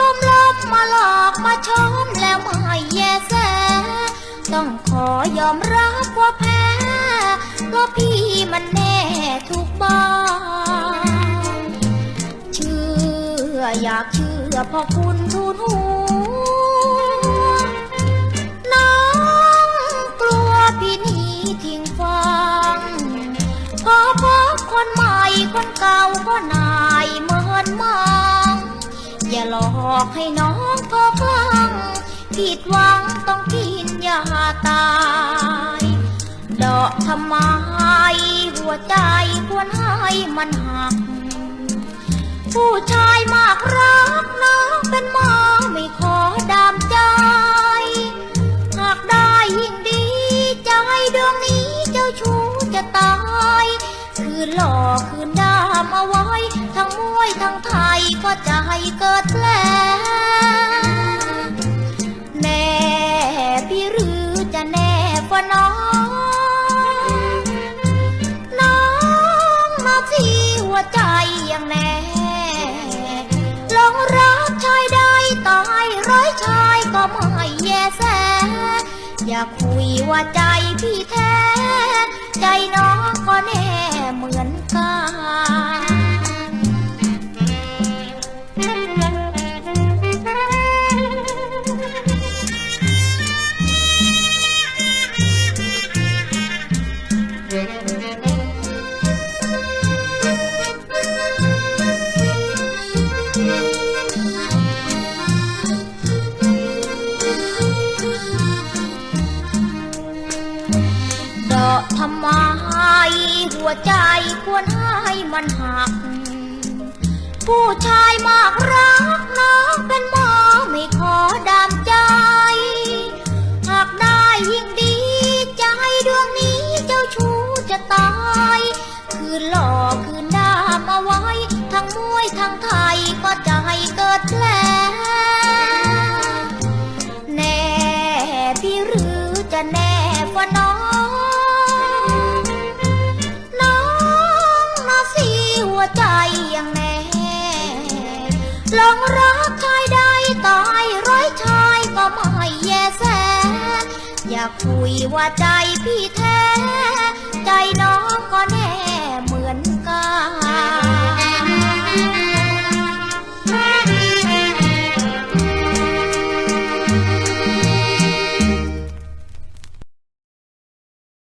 ลมลมมาหลอกมาช้อมแล้วไม่แยแส ต้องขอยอมรับว่าแพ้เพราะพี่มันแน่ทุกบ้านเชื่ออยากเชื่อเพอคุณทูลหัวน้องกลัวพี่หนี้ทิ้งฟัง พอพบคนใหม่คนเก่าก็นายเหมือนมัง อย่าหลอกให้น้องพอคลั่งผิดหวังต้องกินยาตายดอกทำไมหัวใจควรให้มันหัก ผู้ชายมากรักน้องเป็นหมอไม่ขอดามใจหากได้ยิ่งดีใจดวงนี้เจ้าชู้จะตาย คืนหลอกคืนดามเอาไว้ ทั้งมวยทั้งไทยก็ให้เกิดแผลแน่พี่หรือจะแน่กว่าน้อง น้องมาที่หัวใจอย่างแน่ลองรักชายใดตายร้อยชายก็ไม่แยแสอย่าคุยว่าใจพี่แท้ ใจน้องก็แน่เหมือนกัน ราะทำไมหัวใจควรให้มันหัก ผู้ชายมากรัก ลองรักชายใดตายร้อยชายก็ไม่แยแส อย่าคุยว่าใจพี่แท้ ใจน้องก็แน